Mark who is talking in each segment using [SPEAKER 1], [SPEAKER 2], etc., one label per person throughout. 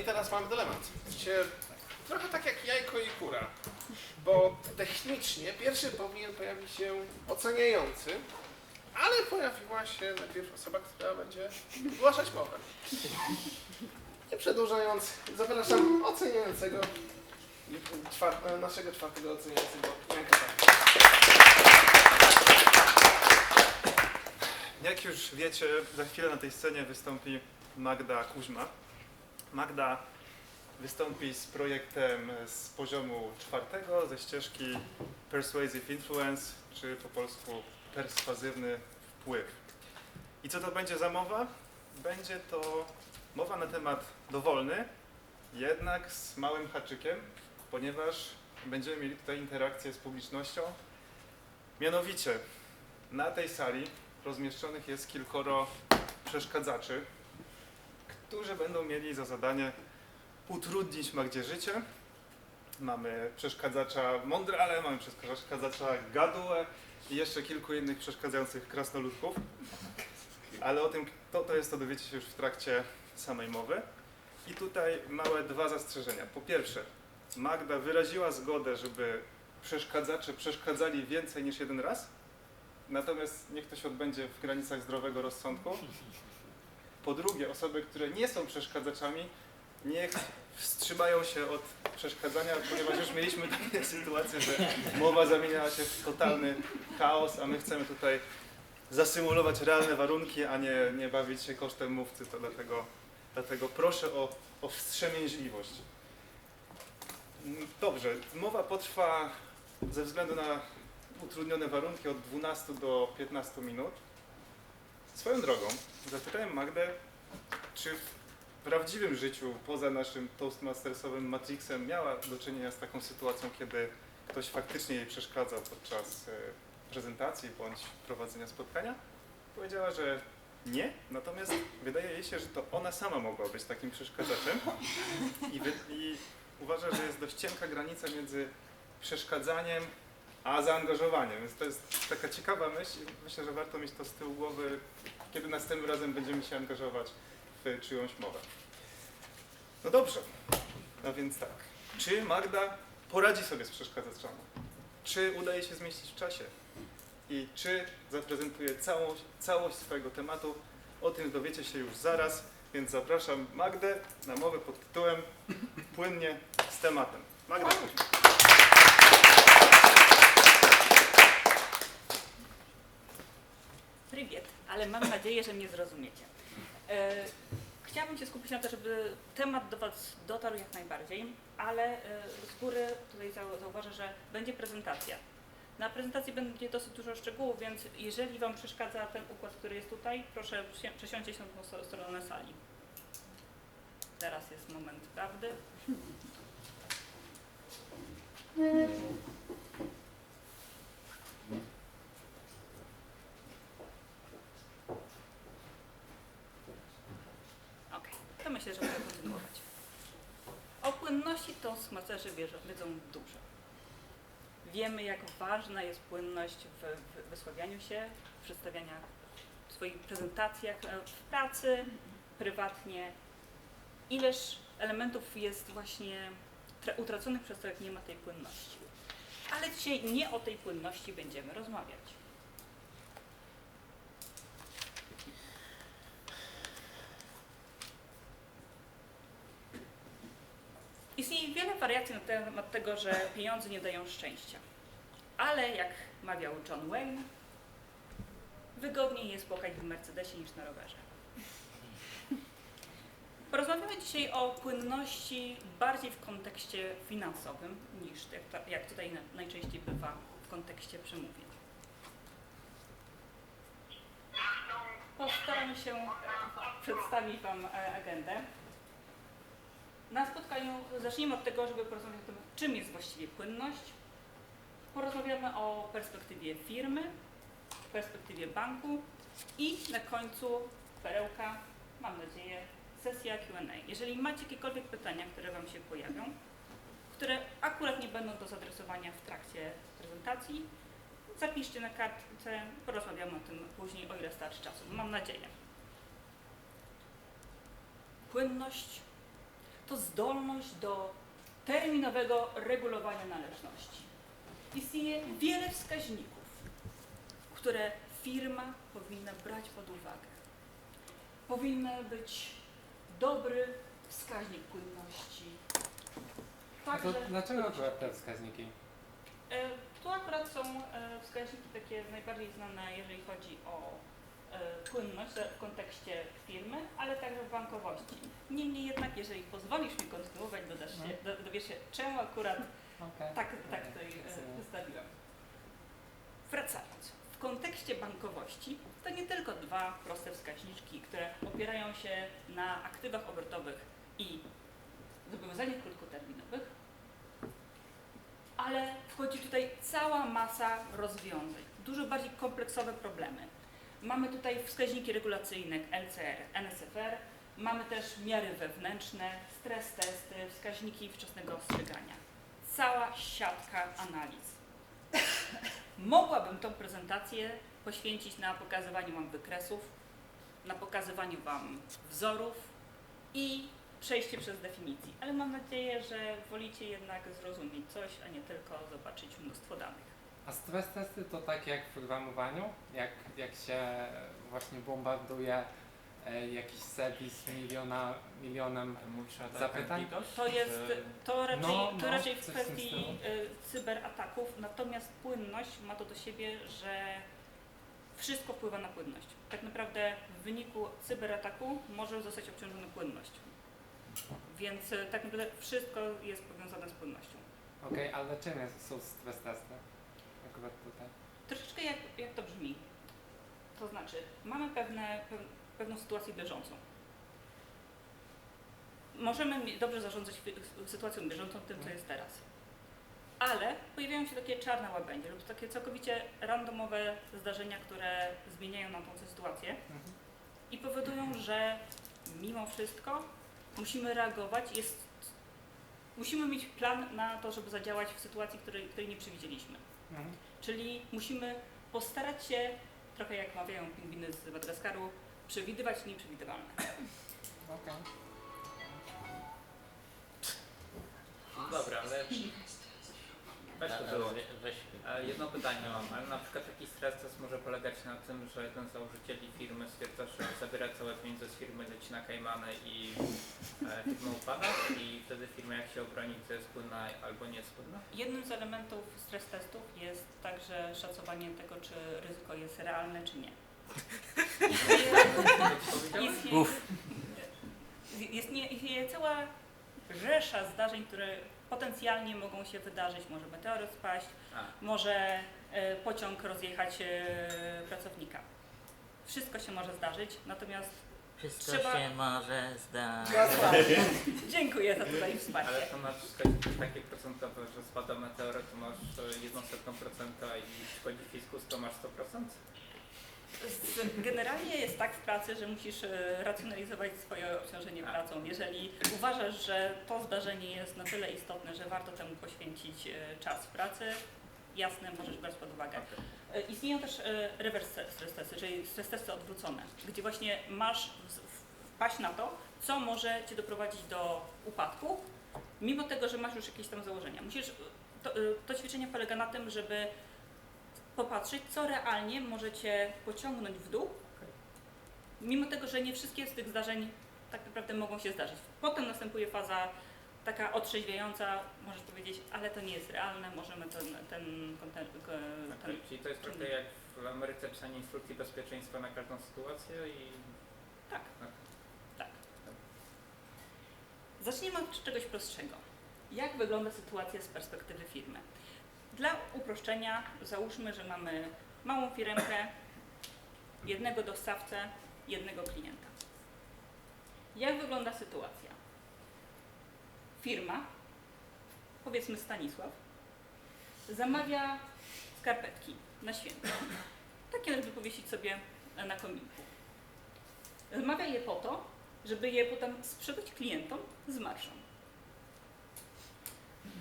[SPEAKER 1] I teraz mam dylemat. Wiecie, trochę tak jak jajko i kura. Bo technicznie pierwszy powinien pojawić się oceniający, ale pojawiła się najpierw osoba, która będzie wygłaszać mowę. Nie przedłużając, zapraszam oceniającego, czwar- naszego czwartego oceniającego, Janka.
[SPEAKER 2] Jak już wiecie, za chwilę na tej scenie wystąpi Magda Kuźma. Magda wystąpi z projektem z poziomu czwartego, ze ścieżki Persuasive Influence, czy po polsku perswazywny wpływ. I co to będzie za mowa? Będzie to mowa na temat dowolny, jednak z małym haczykiem, ponieważ będziemy mieli tutaj interakcję z publicznością. Mianowicie, na tej sali rozmieszczonych jest kilkoro przeszkadzaczy, którzy będą mieli za zadanie utrudnić Magdzie życie. Mamy przeszkadzacza Mondrale, mamy przeszkadzacza Gadułę i jeszcze kilku innych przeszkadzających krasnoludków. Ale o tym, to, to jest, to dowiecie się już w trakcie samej mowy. I tutaj małe dwa zastrzeżenia. Po pierwsze, Magda wyraziła zgodę, żeby przeszkadzacze przeszkadzali więcej niż jeden raz. Natomiast niech to się odbędzie w granicach zdrowego rozsądku. Po drugie, osoby, które nie są przeszkadzaczami, niech wstrzymają się od przeszkadzania, ponieważ już mieliśmy takie sytuacje, że mowa zamieniała się w totalny chaos, a my chcemy tutaj zasymulować realne warunki, a nie, nie bawić się kosztem mówcy. To dlatego, dlatego proszę o, o wstrzemięźliwość. Dobrze, mowa potrwa ze względu na utrudnione warunki od 12 do 15 minut. Swoją drogą, zapytałem Magdę, czy w prawdziwym życiu, poza naszym toastmastersowym Matrixem, miała do czynienia z taką sytuacją, kiedy ktoś faktycznie jej przeszkadzał podczas e, prezentacji bądź prowadzenia spotkania? Powiedziała, że nie, natomiast wydaje jej się, że to ona sama mogła być takim przeszkadzaczem i, wy, i uważa, że jest dość cienka granica między przeszkadzaniem a zaangażowaniem. Więc to jest taka ciekawa myśl i myślę, że warto mieć to z tyłu głowy, kiedy następnym razem będziemy się angażować w czyjąś mowę. No dobrze, no więc tak. Czy Magda poradzi sobie z przeszkadzaczami? Czy udaje się zmieścić w czasie? I czy zaprezentuje całość, całość swojego tematu? O tym dowiecie się już zaraz, więc zapraszam Magdę na mowę pod tytułem Płynnie z tematem. Magda, proszę.
[SPEAKER 3] Prywiet, ale mam nadzieję, że mnie zrozumiecie. E, chciałabym się skupić na to, żeby temat do Was dotarł jak najbardziej, ale e, z góry tutaj zau- zauważę, że będzie prezentacja. Na prezentacji będzie dosyć dużo szczegółów, więc jeżeli Wam przeszkadza ten układ, który jest tutaj, proszę przesiądźcie się na tą stronę sali. Teraz jest moment prawdy. Okej, to myślę, że mogę kontynuować. O płynności to smacerze wiedzą, dużo. Wiemy, jak ważna jest płynność w, wysławianiu się, w przedstawianiach, w swoich prezentacjach e, w pracy, prywatnie. Ileż elementów jest właśnie tra- utraconych przez to, jak nie ma tej płynności. Ale dzisiaj nie o tej płynności będziemy rozmawiać. Istnieje na temat tego, że pieniądze nie dają szczęścia. Ale jak mawiał John Wayne, wygodniej jest płakać w Mercedesie niż na rowerze. Porozmawiamy dzisiaj o płynności bardziej w kontekście finansowym niż jak, ta- jak tutaj na- najczęściej bywa w kontekście przemówień. Postaram się przedstawić Wam e, agendę. Na spotkaniu zacznijmy od tego, żeby porozmawiać o tym, czym jest właściwie płynność. Porozmawiamy o perspektywie firmy, perspektywie banku i na końcu perełka, mam nadzieję, sesja Q&A. Jeżeli macie jakiekolwiek pytania, które Wam się pojawią, które akurat nie będą do zadresowania w trakcie prezentacji, zapiszcie na kartce, porozmawiamy o tym później, o ile starczy czasu. Mam nadzieję. Płynność to zdolność do terminowego regulowania należności. Istnieje wiele wskaźników, które firma powinna brać pod uwagę. Powinny być dobry wskaźnik płynności.
[SPEAKER 4] A to
[SPEAKER 3] Także
[SPEAKER 4] dlaczego akurat te wskaźniki?
[SPEAKER 3] E, Tu akurat są e, wskaźniki takie najbardziej znane, jeżeli chodzi o płynność w kontekście firmy, ale także w bankowości. Niemniej jednak, jeżeli pozwolisz mi kontynuować, dodasz się, do, dowiesz się, czemu akurat
[SPEAKER 4] Okej.
[SPEAKER 3] tak, tak tutaj e, wystawiłem. Wracając, w kontekście bankowości to nie tylko dwa proste wskaźniczki, które opierają się na aktywach obrotowych i zobowiązaniach krótkoterminowych, ale wchodzi tutaj cała masa rozwiązań, dużo bardziej kompleksowe problemy. Mamy tutaj wskaźniki regulacyjne LCR, NSFR, mamy też miary wewnętrzne, stres testy, wskaźniki wczesnego ostrzegania. Cała siatka analiz. Mogłabym tą prezentację poświęcić na pokazywaniu Wam wykresów, na pokazywaniu Wam wzorów i przejście przez definicje, ale mam nadzieję, że wolicie jednak zrozumieć coś, a nie tylko zobaczyć mnóstwo danych.
[SPEAKER 4] A stres testy to tak jak w programowaniu? Jak, jak się właśnie bombarduje e, jakiś serwis miliona, milionem Zapytań?
[SPEAKER 3] To jest, to raczej,
[SPEAKER 4] No,
[SPEAKER 3] to
[SPEAKER 4] no,
[SPEAKER 3] raczej w kwestii y, cyberataków, natomiast płynność ma to do siebie, że wszystko wpływa na płynność. Tak naprawdę w wyniku cyberataku może zostać obciążona płynność. Więc y, tak naprawdę wszystko jest powiązane z płynnością.
[SPEAKER 4] Okej, ale czym jest, są stres testy? Akurat tutaj.
[SPEAKER 3] Troszeczkę jak, jak to brzmi. To znaczy, mamy pewne, pew, pewną sytuację bieżącą. Możemy dobrze zarządzać sytuacją bieżącą tym, co jest teraz. Ale pojawiają się takie czarne łabędzie lub takie całkowicie randomowe zdarzenia, które zmieniają nam tą sytuację
[SPEAKER 4] Mhm.
[SPEAKER 3] i powodują, że mimo wszystko musimy reagować, jest, musimy mieć plan na to, żeby zadziałać w sytuacji, której, której nie przewidzieliśmy.
[SPEAKER 4] Mhm.
[SPEAKER 3] Czyli musimy postarać się, trochę jak mawiają pingwiny z Madagaskaru, przewidywać nieprzewidywalne.
[SPEAKER 4] Okej.
[SPEAKER 5] Dobra, ale weź to było.
[SPEAKER 6] we- Weź.
[SPEAKER 5] Jedno pytanie mam, ale na przykład taki stres test może polegać na tym, że jeden z założycieli firmy stwierdza, że zabiera całe pieniądze z firmy, leci na Kajmany i e, firma upada i wtedy firma jak się obroni, to jest płynna albo nie jest płynna?
[SPEAKER 3] Jednym z elementów stres testów jest także szacowanie tego, czy ryzyko jest realne, czy nie.
[SPEAKER 5] Powiedziałeś?
[SPEAKER 3] Istnieje, istnieje, istnieje cała rzesza zdarzeń, które potencjalnie mogą się wydarzyć. Może meteoryt spaść,
[SPEAKER 5] A,
[SPEAKER 3] może e, pociąg rozjechać e, pracownika. Wszystko się może zdarzyć, natomiast
[SPEAKER 6] Wszystko
[SPEAKER 3] Trzeba-
[SPEAKER 6] się może zdać.
[SPEAKER 3] dziękuję za tutaj
[SPEAKER 5] ale
[SPEAKER 3] wsparcie.
[SPEAKER 5] to masz takie procentowe, że spada meteoryt, to masz e, jedną setną procenta i szkodzi fiskus, to masz 100%?
[SPEAKER 3] Generalnie jest tak w pracy, że musisz e, racjonalizować swoje obciążenie
[SPEAKER 5] A.
[SPEAKER 3] pracą. Jeżeli uważasz, że to zdarzenie jest na tyle istotne, że warto temu poświęcić e, czas w pracy, jasne, możesz brać pod uwagę. E, Istnieją też reverse stres testy, czyli stres testy odwrócone, gdzie właśnie masz wpaść na to, co może Cię doprowadzić do upadku, mimo tego, że masz już jakieś tam założenia. Musisz, to, to ćwiczenie polega na tym, żeby popatrzeć, co realnie może Cię pociągnąć w dół, mimo tego, że nie wszystkie z tych zdarzeń tak naprawdę mogą się zdarzyć. Potem następuje faza taka otrzeźwiająca, możesz powiedzieć, ale to nie jest realne, możemy ten, ten, ten, ten,
[SPEAKER 5] Okej, Czyli to jest trochę jak w Ameryce pisanie instrukcji bezpieczeństwa na każdą sytuację i...
[SPEAKER 3] Tak.
[SPEAKER 5] Okej.
[SPEAKER 3] Tak. Zacznijmy od czegoś prostszego. Jak wygląda sytuacja z perspektywy firmy? Dla uproszczenia załóżmy, że mamy małą firmkę, jednego dostawcę, jednego klienta. Jak wygląda sytuacja? Firma, powiedzmy Stanisław, zamawia skarpetki na święto. Takie, żeby powiesić sobie na kominku. Zamawia je po to, żeby je potem sprzedać klientom z marszą.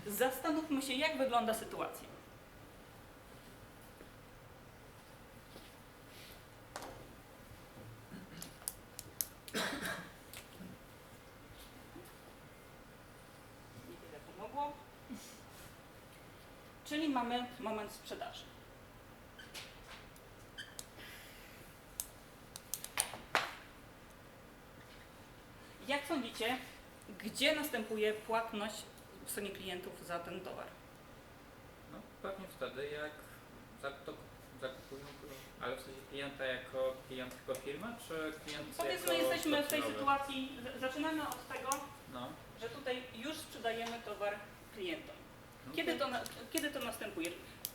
[SPEAKER 3] Zastanówmy się, jak wygląda sytuacja. Czyli mamy moment sprzedaży. Jak sądzicie, gdzie następuje płatność w stronie klientów za ten towar?
[SPEAKER 5] No pewnie wtedy jak zakup- zakupują, ale w sensie klienta jako klient tylko firmy, czy klient
[SPEAKER 3] Powiedzmy,
[SPEAKER 5] jako
[SPEAKER 3] jesteśmy w tej sytuacji, zaczynamy od tego,
[SPEAKER 5] No.
[SPEAKER 3] że tutaj już sprzedajemy towar klientom. Kiedy
[SPEAKER 5] to-
[SPEAKER 3] na, kiedy to następuje?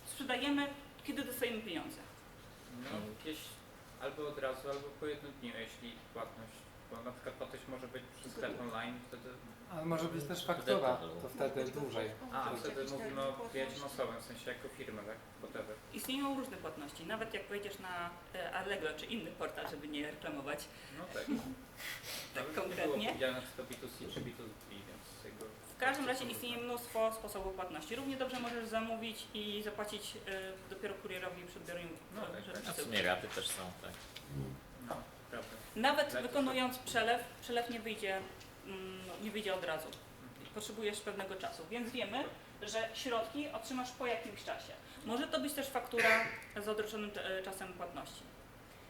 [SPEAKER 3] Sprzedajemy, kiedy dostajemy pieniądze.
[SPEAKER 5] No, jakieś albo od razu, albo po jednym dniu, jeśli płatność, bo na przykład płatność może być przez sklep online, wtedy,
[SPEAKER 4] Ale może być też faktura, to wtedy dłużej.
[SPEAKER 5] a wtedy mówimy o kliencie masowym, w sensie jako firmę, tak, whatever.
[SPEAKER 3] Istnieją różne płatności. Nawet jak wejdziesz na e, Allegro czy inny portal, żeby nie reklamować,
[SPEAKER 5] No tak.
[SPEAKER 3] Tak
[SPEAKER 5] Nawet nie
[SPEAKER 3] konkretnie?
[SPEAKER 5] było powiedziane, czy to B2C czy B2B, więc jakby...
[SPEAKER 3] w każdym razie istnieje mnóstwo sposobów płatności. Równie dobrze możesz zamówić i zapłacić e, dopiero kurierowi przed biorem
[SPEAKER 5] No tak, tak.
[SPEAKER 6] W sumie raty też są, tak.
[SPEAKER 5] No, prawda.
[SPEAKER 3] Nawet wykonując przelew, przelew nie wyjdzie, mm, nie wyjdzie od razu. Potrzebujesz pewnego czasu, więc wiemy, że środki otrzymasz po jakimś czasie. Może to być też faktura z odroczonym e, czasem płatności.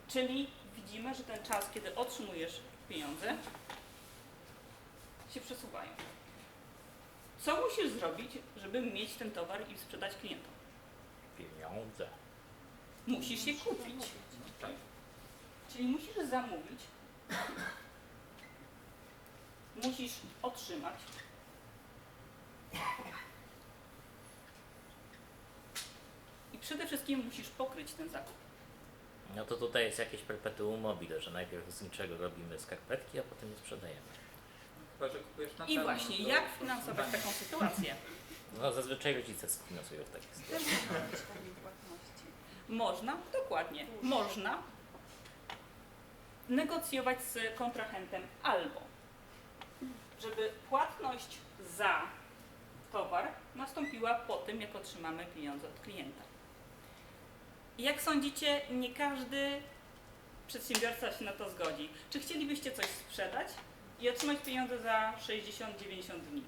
[SPEAKER 3] Czyli widzimy, że ten czas, kiedy otrzymujesz pieniądze, się przesuwają. Co musisz zrobić, żeby mieć ten towar i sprzedać klientom?
[SPEAKER 6] Pieniądze.
[SPEAKER 3] Musisz je kupić.
[SPEAKER 5] No, tak.
[SPEAKER 3] Czyli musisz zamówić, musisz otrzymać, i przede wszystkim musisz pokryć ten zakup.
[SPEAKER 6] No to tutaj jest jakieś perpetuum mobile, że najpierw z niczego robimy skarpetki, a potem je sprzedajemy.
[SPEAKER 5] Chyba, że kupujesz na
[SPEAKER 3] I właśnie,
[SPEAKER 5] to-
[SPEAKER 3] jak finansować taką sytuację?
[SPEAKER 6] No zazwyczaj rodzice finansują w takich sytuacjach.
[SPEAKER 3] Można, dokładnie, można negocjować z kontrahentem albo, żeby płatność za towar nastąpiła po tym, jak otrzymamy pieniądze od klienta. I Jak sądzicie, nie każdy przedsiębiorca się na to zgodzi. Czy chcielibyście coś sprzedać i otrzymać pieniądze za 60-90 dni?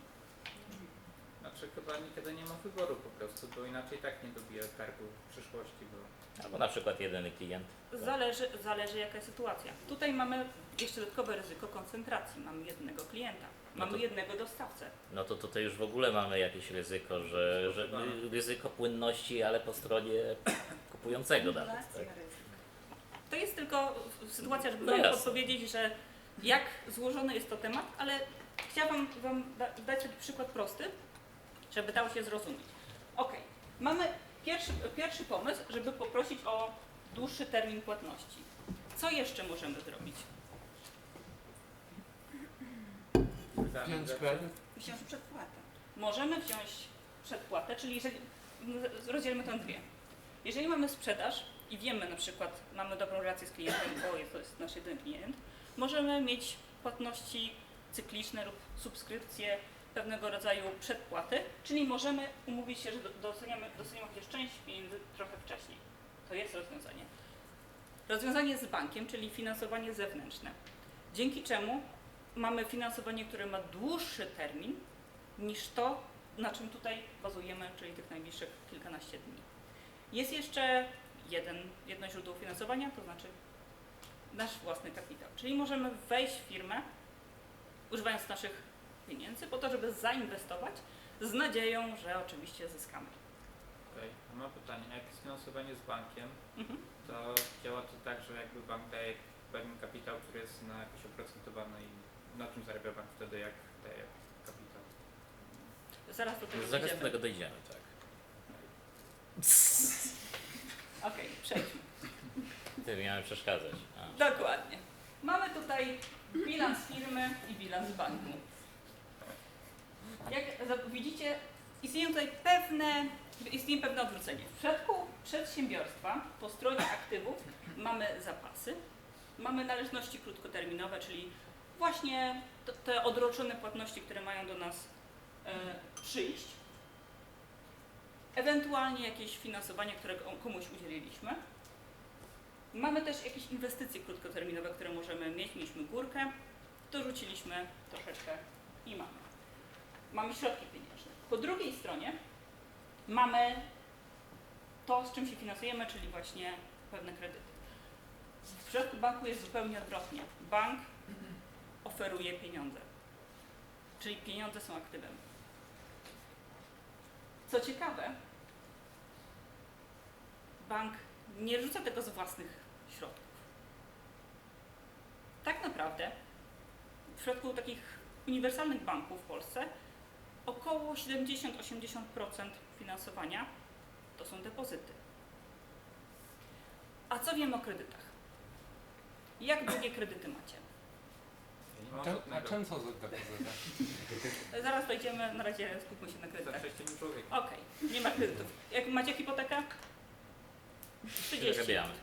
[SPEAKER 5] Znaczy chyba nigdy nie ma wyboru po prostu, bo inaczej tak nie dobije targu w przyszłości, bo
[SPEAKER 6] Albo na przykład jedyny klient.
[SPEAKER 3] Zależy, zależy jaka jest sytuacja. Tutaj mamy jeszcze dodatkowe ryzyko koncentracji. Mamy jednego klienta,
[SPEAKER 6] No
[SPEAKER 3] mamy
[SPEAKER 6] to-
[SPEAKER 3] jednego dostawcę.
[SPEAKER 6] No to tutaj już w ogóle mamy jakieś ryzyko, że, że ryzyko płynności, ale po stronie kupującego nawet. Tak?
[SPEAKER 3] To jest tylko sytuacja, żeby
[SPEAKER 6] No
[SPEAKER 3] Wam
[SPEAKER 6] jasne.
[SPEAKER 3] podpowiedzieć, że jak złożony jest to temat, ale chciałabym Wam da, dać taki przykład prosty, żeby dało się zrozumieć. Ok, mamy pierwszy, pierwszy pomysł, żeby poprosić o dłuższy termin płatności. Co jeszcze możemy zrobić?
[SPEAKER 4] Wziąć
[SPEAKER 5] rzeczy.
[SPEAKER 4] kredyt?
[SPEAKER 7] Wziąć przedpłatę.
[SPEAKER 3] Możemy wziąć przedpłatę, czyli jeżeli, rozdzielmy to na dwie. Jeżeli mamy sprzedaż i wiemy na przykład, mamy dobrą relację z klientem, bo jest, to jest nasz jeden klient, możemy mieć płatności cykliczne lub subskrypcje pewnego rodzaju przedpłaty, czyli możemy umówić się, że do- dostaniemy, dostaniemy chociaż część pieniędzy trochę wcześniej. To jest rozwiązanie. Rozwiązanie z bankiem, czyli finansowanie zewnętrzne, dzięki czemu mamy finansowanie, które ma dłuższy termin, niż to, na czym tutaj bazujemy, czyli tych najbliższych kilkanaście dni. Jest jeszcze jeden, jedno źródło finansowania, to znaczy nasz własny kapitał. Czyli możemy wejść w firmę, używając naszych pieniędzy, po to, żeby zainwestować z nadzieją, że oczywiście zyskamy.
[SPEAKER 5] Okej, a mam pytanie, jak jest finansowanie z bankiem,
[SPEAKER 3] Mhm.
[SPEAKER 5] to działa to tak, że jakby bank daje pewien kapitał, który jest na jakoś oprocentowany i na czym zarabia bank wtedy, jak daje kapitał?
[SPEAKER 3] Zaraz do tego
[SPEAKER 6] Zaraz do
[SPEAKER 3] dojdziemy.
[SPEAKER 6] tego dojdziemy, tak.
[SPEAKER 3] Okej, przejdźmy.
[SPEAKER 6] Ty miałem przeszkadzać. A.
[SPEAKER 3] Dokładnie. Mamy tutaj bilans firmy i bilans banku. Jak widzicie, istnieją tutaj pewne, istnieje pewne odwrócenie. W przypadku przedsiębiorstwa po stronie aktywów mamy zapasy, mamy należności krótkoterminowe, czyli właśnie te odroczone płatności, które mają do nas e, przyjść. Ewentualnie jakieś finansowanie, którego komuś udzieliliśmy. Mamy też jakieś inwestycje krótkoterminowe, które możemy mieć. Mieliśmy górkę, dorzuciliśmy troszeczkę i mamy. Mamy środki pieniężne. Po drugiej stronie mamy to, z czym się finansujemy, czyli właśnie pewne kredyty. W przypadku banku jest zupełnie odwrotnie. Bank oferuje pieniądze, czyli pieniądze są aktywem. Co ciekawe, bank nie rzuca tego z własnych środków. Tak naprawdę w przypadku takich uniwersalnych banków w Polsce około 70-80% finansowania to są depozyty. A co wiemy o kredytach? Jak długie kredyty macie?
[SPEAKER 5] Ma
[SPEAKER 4] A czym, są depozyty?
[SPEAKER 3] Zaraz dojdziemy, na razie skupmy się na kredytach. Okej, nie ma kredytów. Jak macie hipotekę? 30
[SPEAKER 6] Zarabiamy.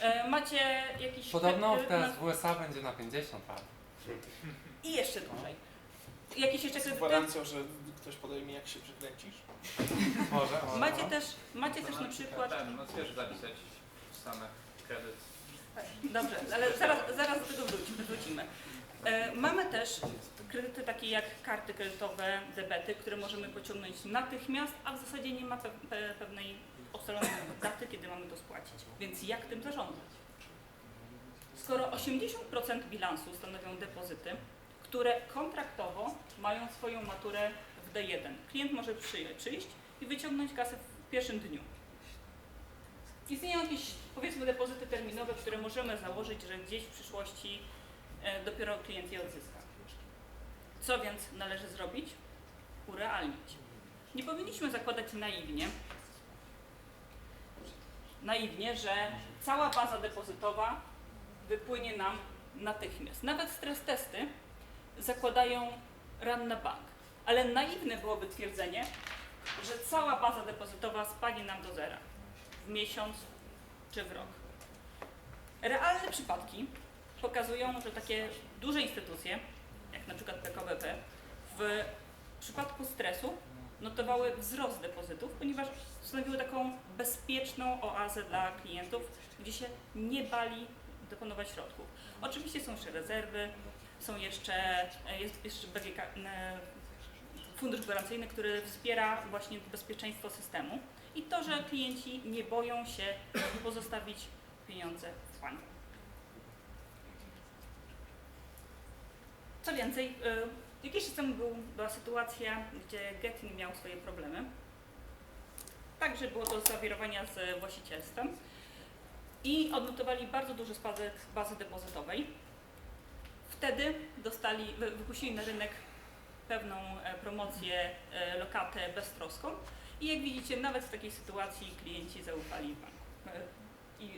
[SPEAKER 3] E, macie jakiś
[SPEAKER 4] Podobno
[SPEAKER 3] kredyt
[SPEAKER 4] teraz w USA będzie na 50 lat.
[SPEAKER 3] I jeszcze dłużej. Jakieś jeszcze
[SPEAKER 1] Z
[SPEAKER 3] kredyty?
[SPEAKER 1] gwarancją, że ktoś podejmie jak się przekręcisz.
[SPEAKER 4] Może, może.
[SPEAKER 3] Macie
[SPEAKER 4] no.
[SPEAKER 3] też, macie też na przykład...
[SPEAKER 5] Ten, no wiesz zapisać w Stanach kredyt.
[SPEAKER 3] Dobrze, ale zaraz, zaraz do tego wrócimy. wrócimy. E, mamy też kredyty takie jak karty kredytowe, debety, które możemy pociągnąć natychmiast, a w zasadzie nie ma pe pe pewnej ustalonej daty, kiedy mamy to spłacić. Więc jak tym zarządzać? Skoro 80% bilansu stanowią depozyty, które kontraktowo mają swoją maturę w D1, klient może przyj- przyjść i wyciągnąć kasę w pierwszym dniu. Istnieją jakieś, powiedzmy, depozyty terminowe, które możemy założyć, że gdzieś w przyszłości e, dopiero klient je odzyska. Co więc należy zrobić? Urealnić. Nie powinniśmy zakładać naiwnie, naiwnie, że cała baza depozytowa wypłynie nam natychmiast. Nawet stres testy zakładają run na bank. Ale naiwne byłoby twierdzenie, że cała baza depozytowa spadnie nam do zera w miesiąc czy w rok. Realne przypadki pokazują, że takie duże instytucje, jak na przykład PKBP, w przypadku stresu notowały wzrost depozytów, ponieważ stanowiły taką bezpieczną oazę dla klientów, gdzie się nie bali deponować środków. Oczywiście są jeszcze rezerwy, są jeszcze, jest jeszcze BGK, fundusz gwarancyjny, który wspiera właśnie bezpieczeństwo systemu i to, że klienci nie boją się pozostawić pieniądze w banku. Co więcej, y, jakiś czas temu był, była sytuacja, gdzie Getin miał swoje problemy. Także było to zawirowania z właścicielstwem i odnotowali bardzo duży spadek bazy depozytowej. Wtedy dostali, wy- wypuścili na rynek pewną e, promocję, e, lokatę beztroską i jak widzicie, nawet w takiej sytuacji klienci zaufali banku e, i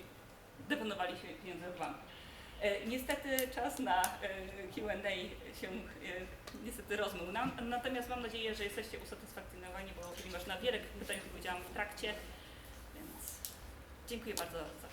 [SPEAKER 3] deponowali się pieniądze w banku. E, Niestety czas na e, Q&A się e, niestety rozmył nam, natomiast mam nadzieję, że jesteście usatysfakcjonowani, bo ponieważ na wiele pytań odpowiedziałam w trakcie, więc dziękuję bardzo za.